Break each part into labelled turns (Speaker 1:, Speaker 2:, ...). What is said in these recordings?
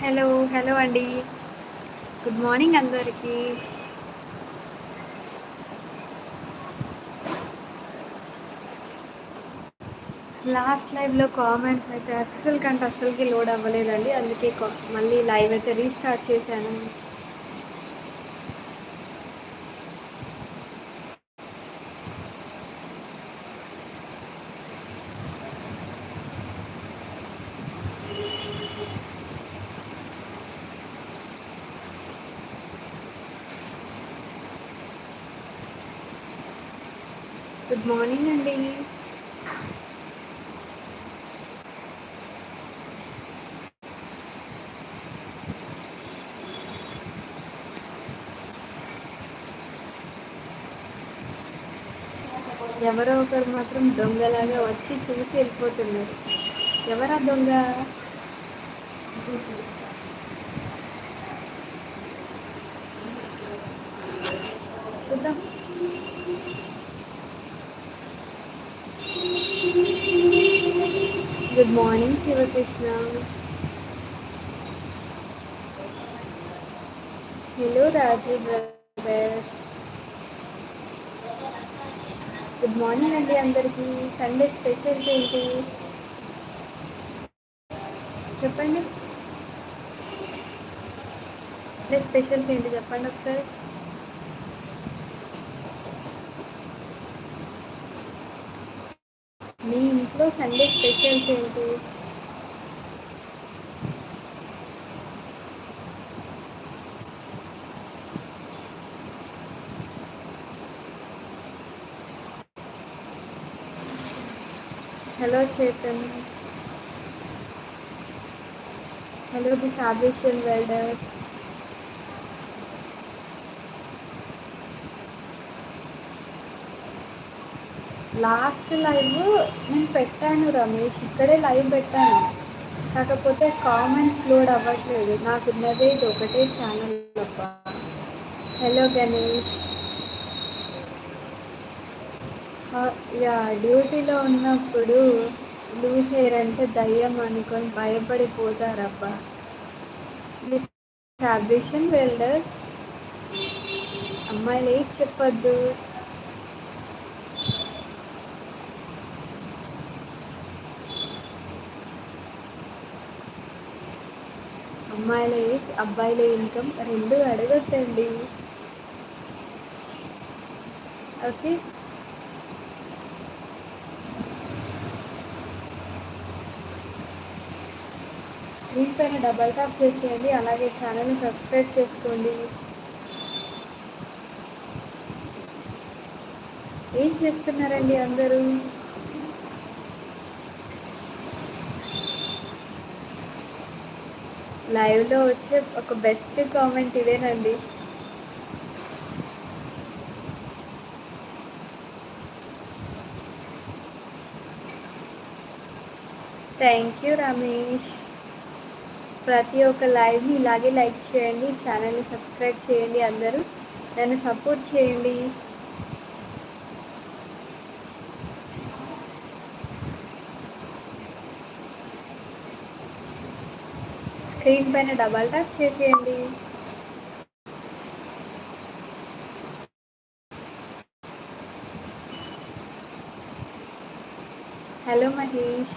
Speaker 1: Hello hello అండి. Good morning అందరికీ. Last లైవ్లో కామెంట్స్ అయితే అస్సలు కంటే అస్సలకి లోడ్ అవ్వలేదండి. అందుకే కా- మళ్ళీ లైవ్ అయితే రీస్టార్ట్ చేశాను. మార్నింగ్ అండి. ఎవరో ఒకరు మాత్రం దొంగలాగా వచ్చి చూసి వెళ్ళిపోతున్నారు. ఎవరా దొంగ చూద్దాం good morning Shivakrishna hello Raju brother good morning అండి అందరికీ సండే స్పెషల్స్ ఏంటి? చెప్పండి. స్పెషల్స్ ఏంటి? చెప్పండి ఒకసారి. లో సండే స్పెషల్స్ ఏంటి? హలో చేతన్ హలో దిస్ సాబేషన్ వెల్డర్. లాస్ట్ లైవ్ నేను పెట్టాను రమేష్ ఇక్కడే లైవ్ పెట్టాను. కాకపోతే కామెంట్స్ లోడ్ అవ్వట్లేదు. నాకు ఉన్నదే ఇది ఒకటే ఛానల్ తప్ప హలో గణేష్. యా డ్యూటీలో ఉన్నప్పుడు లూజ్ హెయిర్ అంటే దయ్యం అనుకొని భయపడిపోతారబ్బా. ఫ్యాబ్రిషన్ వెల్డర్స్ అమ్మాయిలు ఏది చెప్పొద్దు. అమ్మాయిల ఏజ్ అబ్బాయిల ఇన్కమ్ రెండు అడగొద్దండి. ఓకే? స్క్రీన్ పైన డబల్ టాప్ చేసేయండి అలాగే ఛానల్ని సబ్స్క్రైబ్ చేసుకోండి. ఏం చేస్తున్నారండి అందరూ? లైవ్లో వచ్చే ఒక బెస్ట్ కామెంట్ ఇదేనండి. Thank you Ramesh. ప్రతి ఒక్క లైవ్ని ఇలాగే లైక్ చేయండి ఛానల్ని సబ్స్క్రైబ్ చేయండి అందరూ. నన్ను సపోర్ట్ చేయండి. స్క్రీన్ పైన డబల్ టాప్ చేసేయండి. Hello Mahesh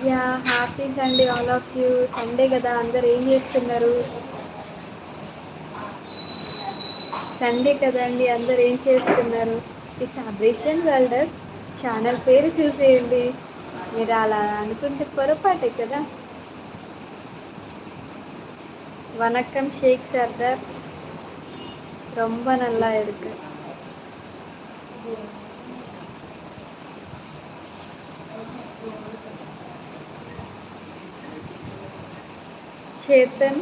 Speaker 1: yeah happy Sunday all of you Sunday కదా అందరు ఏం చేస్తున్నారు? సండే కదండి అందరు ఏం చేస్తున్నారు ఈ సాబ్రేషన్ వెల్డర్స్ ఛానల్ పేరు చూసేయండి మీరు అలా అనుకుంటే పొరపాటే కదా வணக்கம் ஷேக் சர்தார் ரொம்ப நல்லா இருக்கு चेतन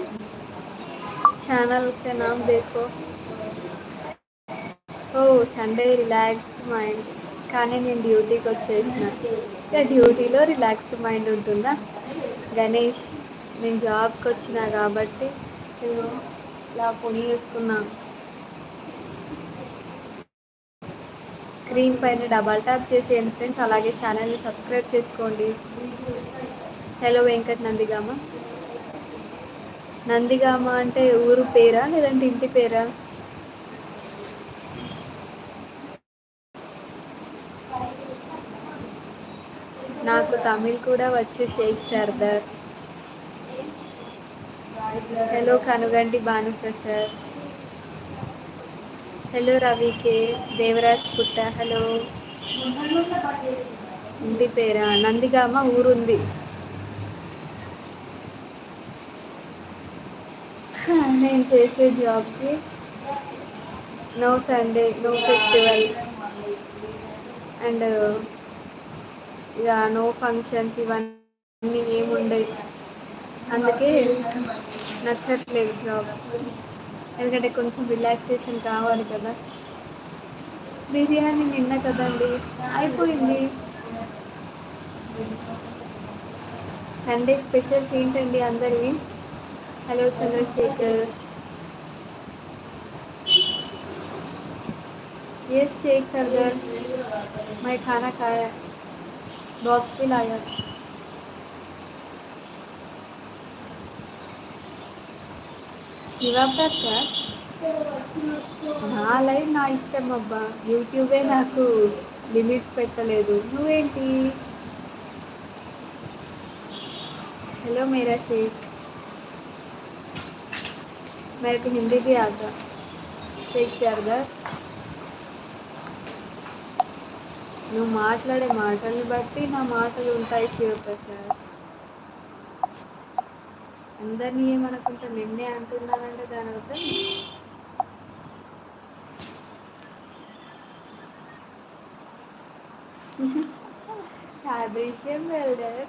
Speaker 1: चैनल का नाम देखो ఓ సండే రిలాక్స్డ్ మైండ్ కానీ నేను డ్యూటీకి వచ్చేసిన. ఇక డ్యూటీలో రిలాక్స్డ్ మైండ్ ఉంటుందా? గణేష్ నేను జాబ్కి వచ్చిన కాబట్టి నేను ఇలా పొని వేసుకున్నాను స్క్రీన్ పైన డబల్ ట్యాప్ చేసేయండి ఫ్రెండ్స్ అలాగే ఛానల్ని సబ్స్క్రైబ్ చేసుకోండి. హలో వెంకట్ నందిగామ నందిగామ అంటే ఊరు పేరా లేదంటే ఇంటి పేరా? నాకు తమిళ్ కూడా వచ్చు షేక్ సర్దార్. హలో కనుగండి భానుప్రసాద్. హలో రవికే దేవరాజ్ పుట్ట. హలో ఉంది పేరా? నందిగామ ఊరుంది. నేను చేసే జాబ్కి no Sunday no festival and ఇక నో ఫంక్షన్స్ ఇవన్నీ ఏముండవు అందుకే నచ్చట్లేదు జాబ్ ఎందుకంటే కొంచెం రిలాక్సేషన్ కావాలి కదా బిర్యానీ నిన్న కదండి అయిపోయింది సండే స్పెషల్స్ ఏంటండి అందరివి హలో చంద్రశేఖర్ यस शेख सरदार मैं खाना खाया बॉक्स भी लाया శివప్రసాద్ నా లైఫ్ నా ఇష్టం అబ్బా యూట్యూబే నాకు లిమిట్స్ పెట్టలేదు నువ్వేంటి हेलो मेरा शेख मेरे को हिंदी भी आता షేక్ సర్దార్ నువ్వు మాట్లాడే మాటల్ని బట్టి నా మాటలు ఉంటాయి శివప్రసాద్ అందరినీ ఏమనుకుంటా నిన్నే అంటున్నానంటే దాని అర్థం విషయం వెల్డర్.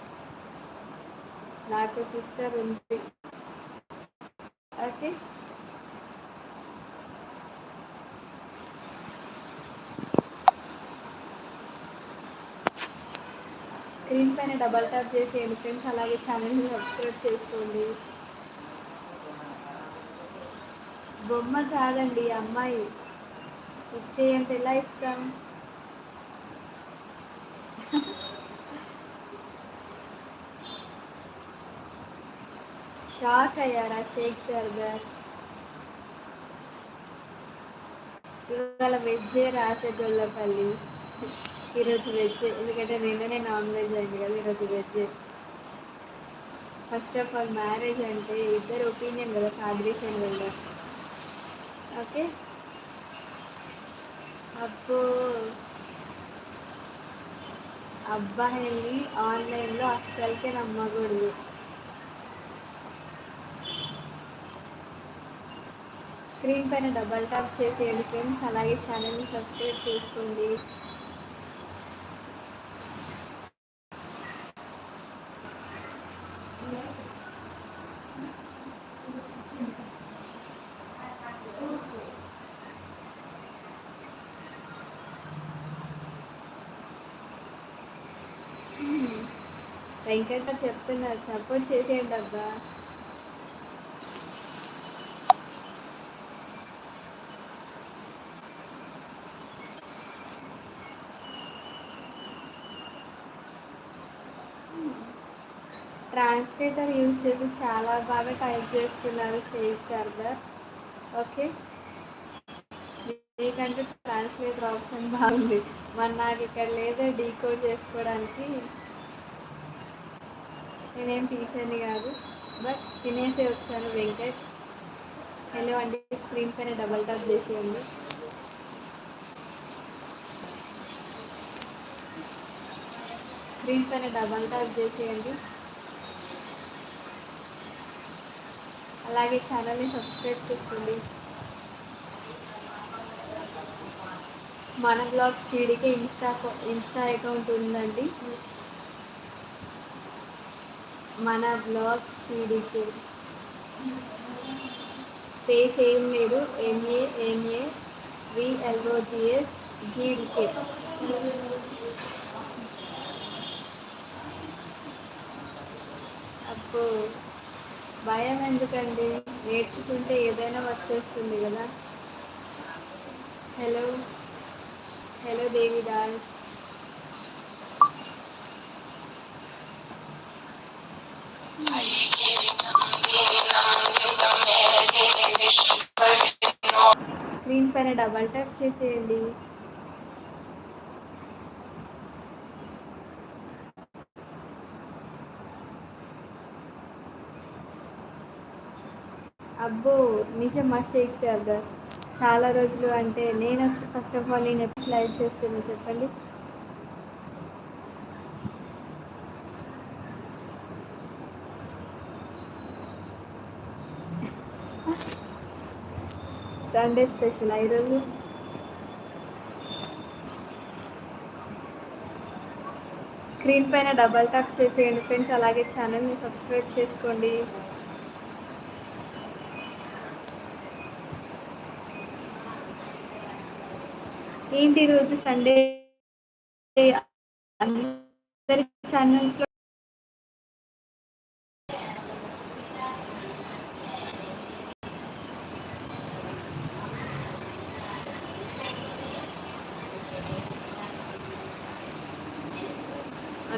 Speaker 1: నాకు సిస్టర్ ఉంది. ఓకే? స్క్రీన్ పైన డబల్ ట్యాప్ చేసి ఫ్రెండ్స్ అలాగే ఛానల్ని సబ్స్క్రైబ్ చేసుకోండి. బొమ్మ కాదండి అమ్మాయి. ఇచ్చేయంటే ఎలా ఇస్తాం షాక్ అయ్యారా షేక్ సర్దార్ ఇవాళ వెజ్జే రాసగొల్లపల్లి ఈరోజు వెజ్ ఎందుకంటే నిన్ననే నాన్ వెజ్ అయింది కదా ఈరోజు veg. First of all marriage అంటే ఇద్దరు ఒపీనియన్ కదా సాదృశ్యం వెళ్ళ ఓకే అప్పు అబ్బాయిని ఆన్లైన్లో అస్సలకే నమ్మకూడదు. స్క్రీన్ పైన డబల్ టాప్ చేసేయండి ఫ్రెండ్స్ అలాగే ఛానల్ని సబ్స్క్రైబ్ చేసుకోండి. వెంకట చెప్తున్నారు సపోర్ట్ చేసేయండి అబ్బా. ట్రాన్స్లేటర్ యూజ్ చేసి చాలా బాగా టైప్ చేస్తున్నారు షేక్ సర్దార్ ఓకే మీకంటే ట్రాన్స్లేటర్ ఆప్షన్ బాగుంది. మరి నాకు ఇక్కడ లేదా డీకోడ్ చేసుకోవడానికి. నేనేం టీచర్ని కాదు. బట్ తినేసి వచ్చాను వెంకట్. హలో అండి స్క్రీన్ పైన డబల్ టాప్ చేసేయండి. స్క్రీన్ పైన డబల్ టాప్ చేసేయండి. అలాగే ఛానల్ని సబ్స్క్రైబ్ చేసుకోండి. మన blogs TDK insta insta account ఉందండి. మన బ్లాగ్ టీడీకే స్పేస్ ఏం లేదు. ఎంఏ ఎంఏ విఎల్ఓజిఎస్ జీడికే అప్పుడు భయం ఎందుకండి? నేర్చుకుంటే ఏదైనా వచ్చేస్తుంది కదా. హలో హలో దేవిదాస్ స్క్రీన్ పైన డబల్ ట్యాప్ చేసేయండి. అబ్బో నిజమా షేక్ చేద్దాం చాలా రోజులు అంటే నేను ఫస్ట్ ఆఫ్ ఆల్ నేను ఎప్పుడు లైవ్ చేస్తున్నాను చెప్పండి. సండే స్పెషల్ ఈరోజు స్క్రీన్ పైన డబల్ టాప్ చేసేయండి ఫ్రెండ్స్ అలాగే ఛానల్ని సబ్స్క్రైబ్ చేసుకోండి. ఏంటి ఈరోజు సండే అందరి ఛానల్స్లో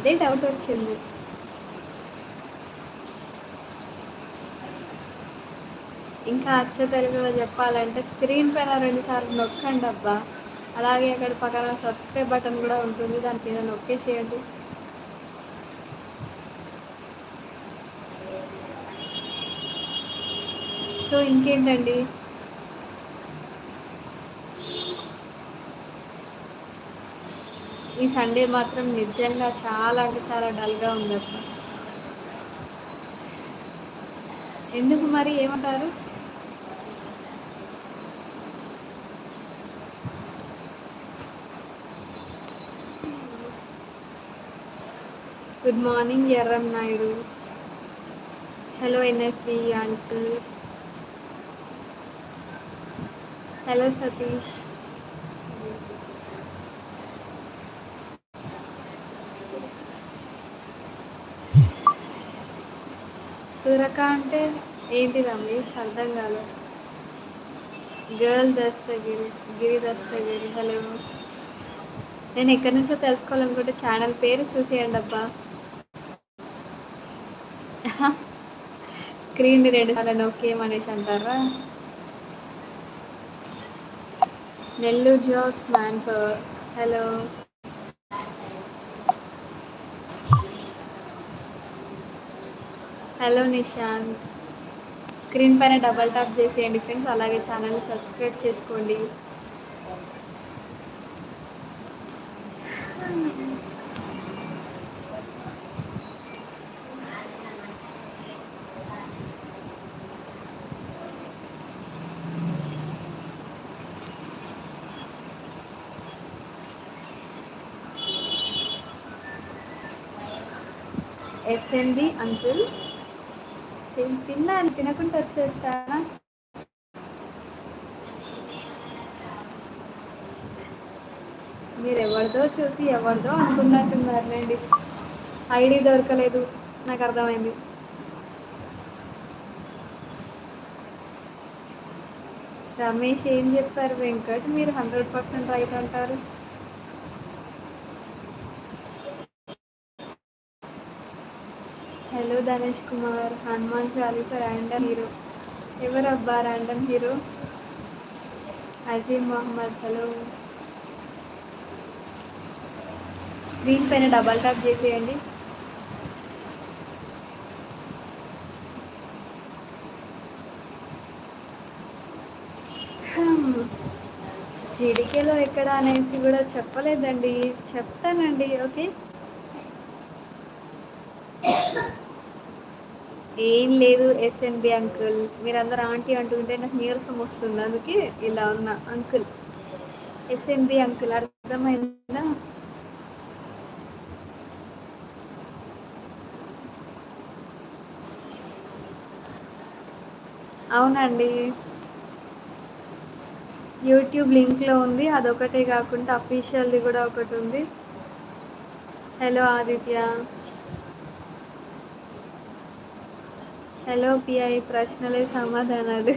Speaker 1: అదే డౌట్ వచ్చింది. ఇంకా అచ్చ తెలుగులో చెప్పాలంటే స్క్రీన్ పైన రెండు సార్లు నొక్కండి అబ్బా. అలాగే అక్కడ పక్కన సబ్స్క్రైబ్ బటన్ కూడా ఉంటుంది దాని మీద నొక్కేసేయండి సో ఇంకేంటండి? ఈ సండే మాత్రం నిజంగా చాలా అంటే చాలా డల్గా ఉంది ఎందుకు మరి ఏమంటారు? Good morning Erram Naidu. Hello NSB uncle. Hello Satish. తురక అంటే ఏంటి రమేష్? అర్థం కాదు గర్ల్ దస్తగిరి గిరి దస్తగిరి హలో. నేను ఎక్కడి నుంచో తెలుసుకోవాలనుకుంటే ఛానల్ పేరు చూసేయండి అబ్బా. స్క్రీన్ రెండు సార్లు నొక్కేయమనేసి అంటారా? Nellore joke man hello. Hello Nishant screen పైన డబల్ టాప్ చేసేయండి ఫ్రెండ్స్ అలాగే ఛానల్ని సబ్స్క్రైబ్ చేసుకోండి. ఎస్ఎండి అంకుల్ వచ్చేది తిన్నాను తినకుండా వచ్చేస్తానా? మీరు ఎవరిదో చూసి ఎవరిదో అనుకున్నట్టున్నారులేండి. ఐడి దొరకలేదు నాకు అర్థమైంది. రమేష్ ఏం చెప్పారు? వెంకట్ మీరు హండ్రెడ్ పర్సెంట్ రైట్ అంటారు. Hello Dhanesh Kumar Hanuman Chalisa random hero ఎవరబ్బా random hero Azeem Mohammed hello. Screen పైన డబల్ ట్యాప్ చేసేయండి. జీడికేలో ఎక్కడ అనేసి కూడా చెప్పలేదండి. చెప్తానండి ఓకే? ఏం లేదు ఎస్ఎన్బి అంకుల్ మీరందరూ ఆంటీ అంటుంటే నాకు నీరసం వస్తుంది అందుకే ఇలా ఉన్న అంకుల్ ఎస్ఎన్బి అంకుల్ అర్థమైందా? అవునండి. యూట్యూబ్ లింక్లో ఉంది అదొకటే కాకుండా అఫీషియల్ది కూడా ఒకటి ఉంది. హలో ఆదిత్య. హలో పిఐ ప్రశ్నలే ಪ್ರಶ್ನೆಲೆ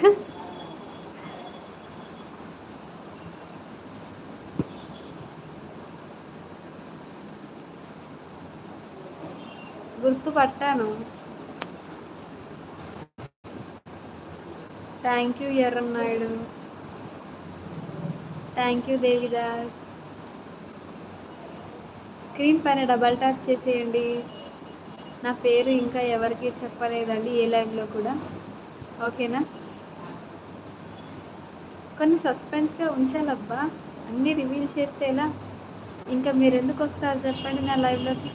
Speaker 1: గుర్తుపట్టాను. Thank you Erram Naidu. Thank you Devidas. Screen పైన డబల్ ట్యాప్ చేసేయండి. నా పేరు ఇంకా ఎవరికి చెప్పలేదండి ఏ లైవ్లో కూడా. ఓకేనా? కొన్ని సస్పెన్స్గా ఉంచాలబ్బా. అన్నీ రివీల్ చేస్తే ఎలా ఇంకా మీరు ఎందుకు వస్తారు చెప్పండి నా లైవ్లోకి.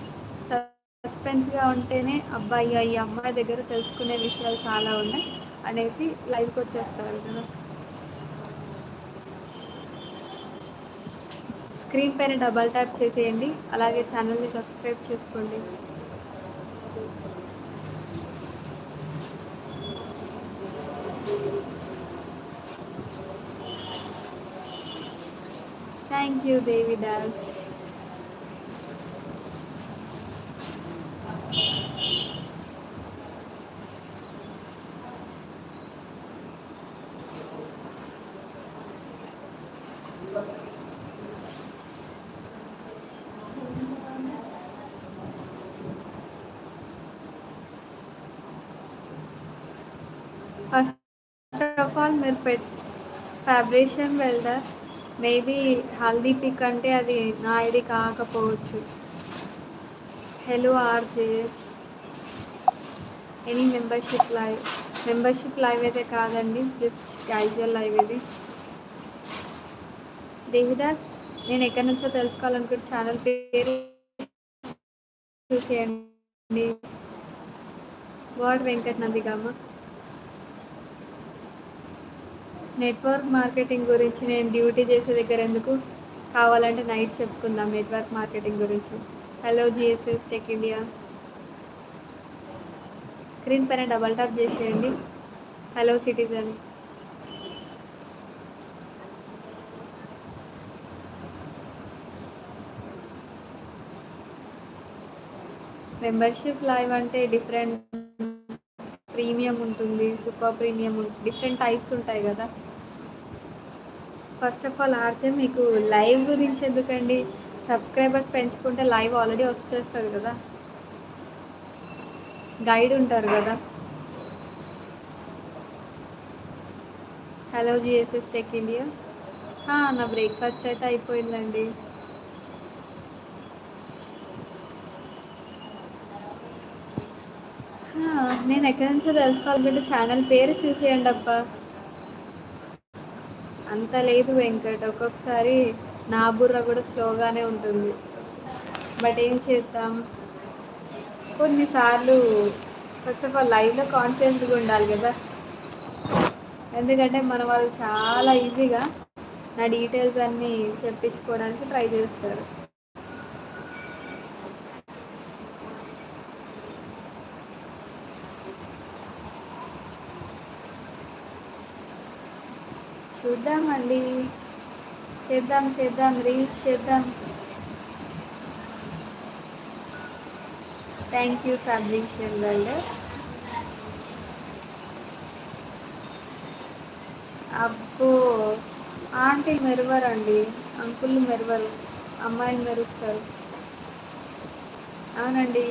Speaker 1: సస్పెన్స్గా ఉంటేనే అబ్బాయి ఈ అమ్మాయి దగ్గర తెలుసుకునే విషయాలు చాలా ఉన్నాయి అనేసి లైవ్కి వచ్చేస్తారు కదా. స్క్రీన్ పైన డబల్ ట్యాప్ చేసేయండి. అలాగే ఛానల్ని సబ్స్క్రైబ్ చేసుకోండి. Thank you Devidas first of all మీరు పెట్ fabrication welder maybe haldi pic అంటే అది నా ఐడి కాకపోవచ్చు hello RJ any membership live membership live అయితే కాదండి జస్ట్ క్యాజువల్ లైవ్ ఇది. దేవిదాస్ నేను ఎక్కడి నుంచో తెలుసుకోవాలనుకుంటే ఛానల్ పేరు చూసేయండి. వాడ్ వెంకట్ నందిగామ నెట్వర్క్ మార్కెటింగ్ గురించి నేను డ్యూటీ చేసే దగ్గర ఎందుకు కావాలంటే నైట్ చెప్పుకుందాం నెట్వర్క్ మార్కెటింగ్ గురించి. Hello GSS tech India screen పైన డబల్ టాప్ చేసేయండి. హలో సిటిజన్ మెంబర్షిప్ లైవ్ అంటే డిఫరెంట్ ప్రీమియం ఉంటుంది సూపర్ ప్రీమియం ఉంటుంది డిఫరెంట్ టైప్స్ ఉంటాయి కదా. ఫస్ట్ ఆఫ్ ఆల్ ఆర్చే మీకు లైవ్ గురించి ఎందుకండి? సబ్స్క్రైబర్స్ పెంచుకుంటే లైవ్ ఆల్రెడీ వచ్చేస్తుంది కదా. గైడ్ ఉంటారు కదా. హలో జిఎస్ఎస్ టెక్ ఇండియా నా బ్రేక్ఫాస్ట్ అయితే అయిపోయిందండి. నేను ఎక్కడి నుంచో తెలుసుకోవాలంటే ఛానల్ పేరు చూసేయండి అబ్బా. అంత లేదు వెంకట్. ఒక్కొక్కసారి నా బుర్ర కూడా స్లోగానే ఉంటుంది. బట్ ఏం చేద్దాం? కొన్నిసార్లు ఫస్ట్ ఆఫ్ ఆల్ లైవ్లో కాన్షియస్గా ఉండాలి కదా. ఎందుకంటే మన వాళ్ళు చాలా ఈజీగా నా డీటెయిల్స్ అన్నీ చెప్పించుకోవడానికి ట్రై చేస్తారు. చూద్దామండి. చేద్దాం చేద్దాం రీల్స్ చేద్దాం. థ్యాంక్ యూ ఫ్యాబ్రిషియన్ వరల్డ్ అబ్బో ఆంటీ మెరవరండి. అంకుల్ మెరవరు అమ్మాయిని మెరుస్తారు. అవునండి.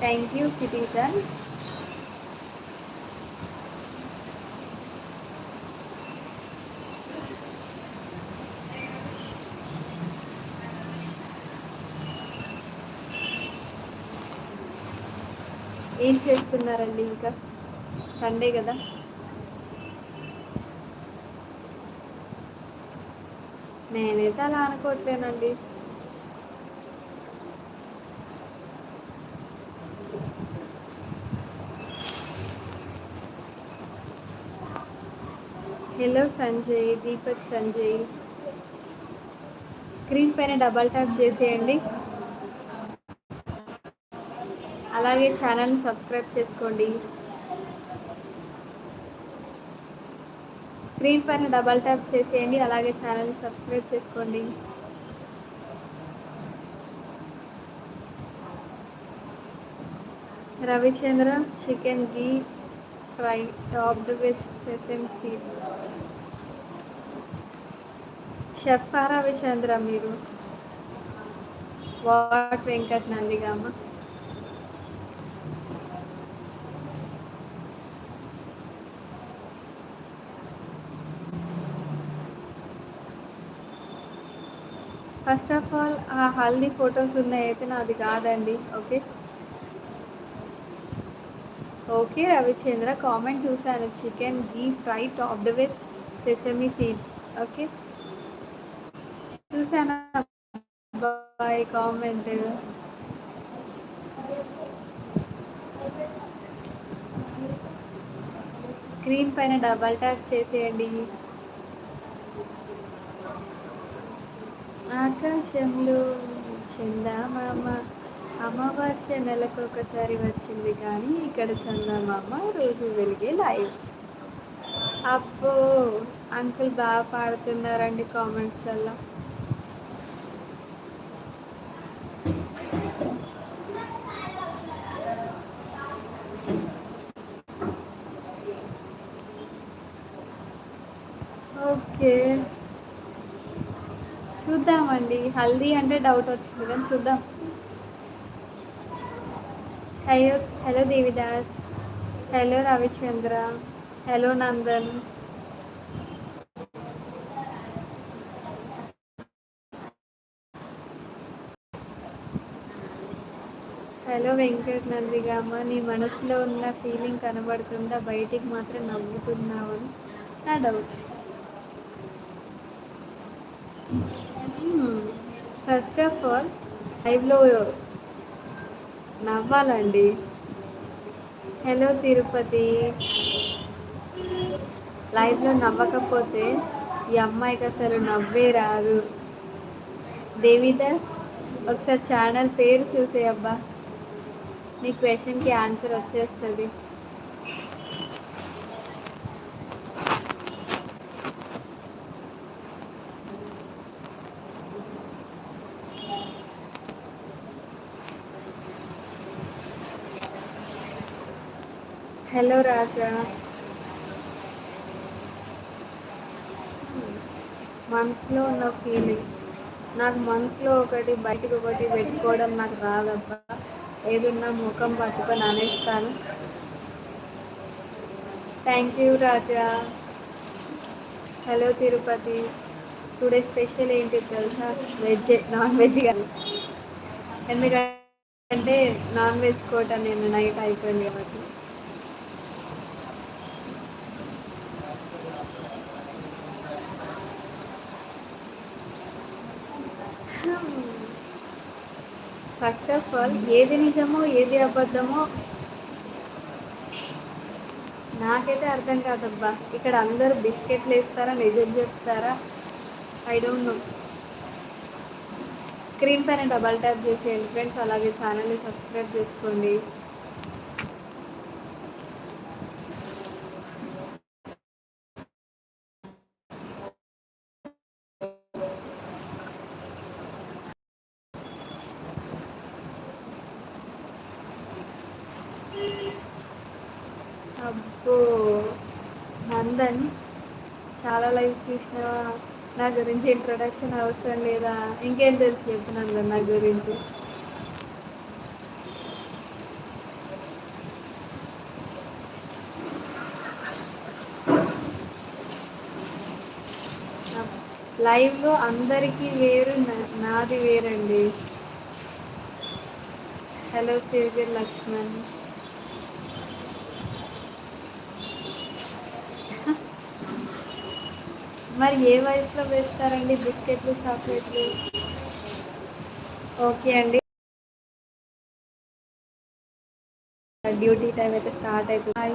Speaker 1: థ్యాంక్ యూ సిటిజన్ ఏం చేస్తున్నారండి ఇంకా? సండే కదా? నేనైతే అలా అనుకోవట్లేనండి. హలో సంజయ్ దీపక్ సంజయ్ స్క్రీన్ పైన డబల్ ట్యాప్ చేసేయండి. అలాగే ఛానల్ని సబ్స్క్రైబ్ చేసుకోండి. స్క్రీన్ పైన డబల్ ట్యాప్ చేసేయండి. అలాగే ఛానల్ని సబ్స్క్రైబ్ చేసుకోండి. Ravichandra chicken ghee fry topped with sesame seeds chef Ravichandra మీరు. What Venkat Nandigama first of all ఆ హల్దీ ఫొటోస్ ఉన్నాయి అయితే నాది కాదండి ఓకే? ఓకే రవిచంద్ర. కామెంట్ చూశాను. Chicken ghee fry topped with sesame seeds. Okay. చూశాను. Bye comment. స్క్రీన్ పైన double tap చేసేయండి. ఆకాశంలో చందమామ. అమావాస్య నెలకు ఒకసారి వచ్చింది కానీ ఇక్కడ చందమామ రోజు వెలిగే లైవ్. అబ్బో అంకుల్ బాగా పాడుతున్నారండి కామెంట్స్లలో ఓకే. చూద్దామండి. హల్దీ అంటే డౌట్ వచ్చింది కానీ చూద్దాం. Hello hello Devidas hello Ravichandra hello Nandan hello Venkat Nandigama నీ మనసులో ఉన్న ఫీలింగ్ కనబడుతుందా? బయటికి మాత్రం నవ్వుతున్నావు? అని నా డౌట్ ఫస్ట్ ఆఫ్ ఆల్ లైవ్లో నవ్వాలండి. హలో తిరుపతి. లైఫ్లో నవ్వకపోతే ఈ అమ్మాయికి అసలు నవ్వే రాదు. దేవిదాస్ ఒకసారి ఛానల్ పేరు చూసే అబ్బా నీ క్వశ్చన్కి ఆన్సర్ వచ్చేస్తుంది. హలో రాజా. మనసులో ఉన్న ఫీలింగ్ నాకు మనసులో ఒకటి బయటకు ఒకటి పెట్టుకోవడం నాకు రాదబ్బా. ఏదున్నా ముఖం పట్టుకొని అనేస్తాను. Thank you Raja. Hello Tirupati. Today special ఏంటి తెలుసా? వెజ్ నాన్ వెజ్ కానీ ఎందుకంటే నాన్ వెజ్ కోట నేను నైట్ అయిపోయింది కాబట్టి. ఫస్ట్ ఆఫ్ ఆల్ ఏది నిజమో ఏది అబద్ధమో నాకైతే అర్థం కాదబ్బా. ఇక్కడ అందరూ బిస్కెట్లు వేస్తారా నిజం చెప్తారా ఐ డోంట్ నో స్క్రీన్ పైన డబల్ ట్యాప్ చేసేయండి. ఫ్రెండ్స్ అలాగే ఛానల్ని సబ్స్క్రైబ్ చేసుకోండి అబ్బో నందన్ చాలా లైవ్ చూసిన నా గురించి ఇంట్రొడక్షన్ అవసరం లేదా ఇంకేం తెలుసు చెప్తున్నాను నా గురించి. లైవ్లో అందరికీ వేరు నా- నాది వేరండి. హలో సేవియర్ లక్ష్మణ్ మరి ఏ వయసులో వేస్తారండి? బిస్కెట్లు చాక్లెట్లు? ఓకే అండి. డ్యూటీ టైం అయితే స్టార్ట్ అవుతుంది హాయ్